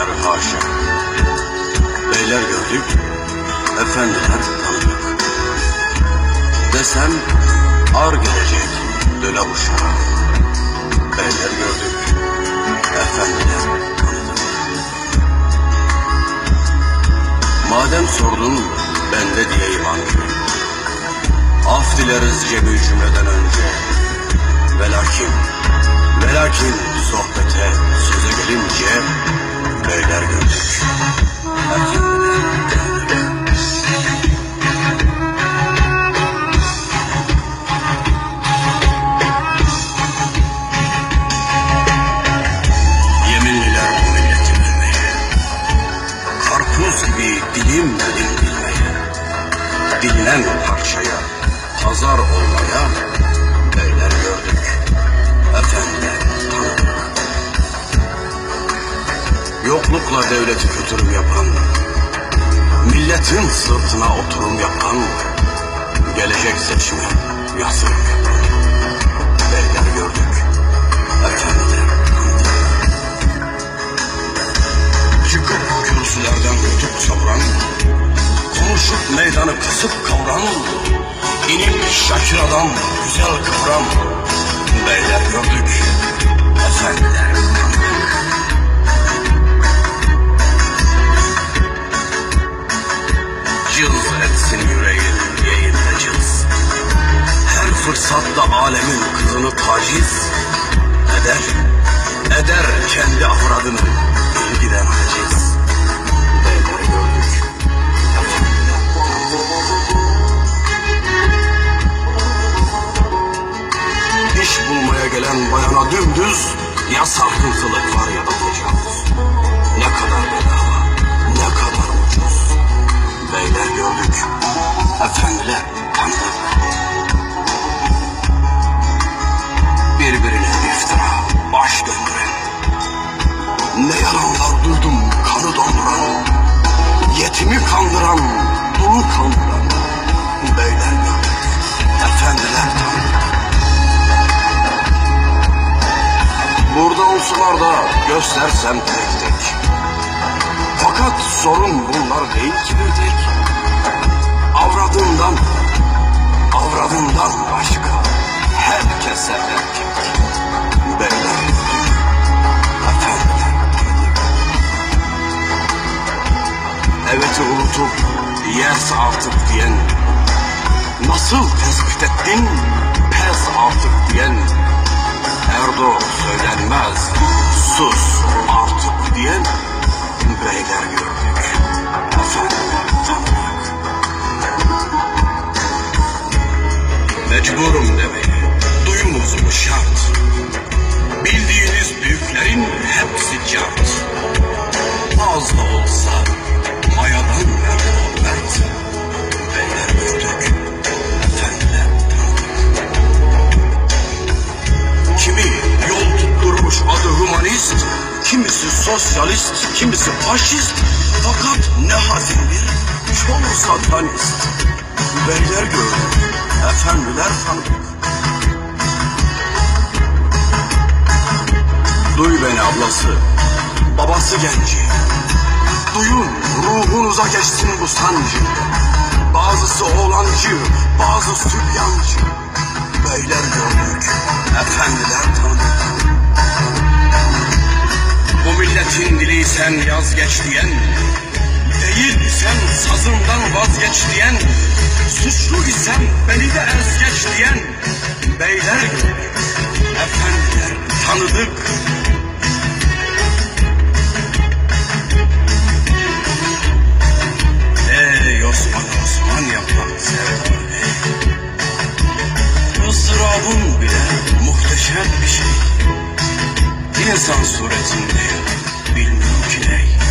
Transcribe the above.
şerri haşa. Beyler gördük, efendiler tanıdık. Desem ar gelecek döle uşağa. Beyler gördük, efendiler tanıdık. Madem sordun ben de diyeyim anne. Af dileriz cebi cümleden önce. Ve lakin, ve lakin sohbete, söze gelince beyler gördük. Efendiler Yoklukla devleti kötürüm yapan, milletin sırtına oturum yapan, gelecek yatırım yapan. Beyler gördük. Efendiler. Çıkıp kürsülerden tutup savuran, konuşup meydanı kısıp kavran, inip şakir adam, güzel kıvran, beyler gördük, alemin kızını taciz eder, eder kendi afradını ilgiden haciz. Beyler gördük, efendiler İş bulmaya gelen bayana dümdüz ya sarkıntılık var ya da tecavüz. Ne kadar bedava, ne kadar ucuz. Beyler gördük, efendiler Burada olsalar da göstersem tek tek. Fakat sorun bunlar değil ki bir tek. Avradından, avradından başka herkese erkek. Beyler, efendiler, Evet'i unutup yes artık diyen, nasıl tespit ettin pes artık diyen, Erdo söylenmez, sus artık diyen beyler gördük. Tanıdık. Mecburum demeye, duyunuz mu şart? Bildiğiniz büyüklerin hepsi cart. Az olsa humanist, kimisi sosyalist, kimisi faşist. Fakat ne hazin bir çoğu satanist. Beyler gördük, efendiler tanıdık. Duy beni ablası, babası genci. Duyun ruhunuza geçsin bu sancı. Bazısı oğlancı, bazı sübyancı. Beyler gördük, efendiler tanıdık. Milletin dili sen yaz geç diyen, değil sen sazından vazgeç diyen, suçlu isen beni de ez geç diyen, beyler efendiler tanıdık. Ey Osman Osman yapan Serdar Bey. Izdırabın bile muhteşem bir şey. İnsan suretinde made new today.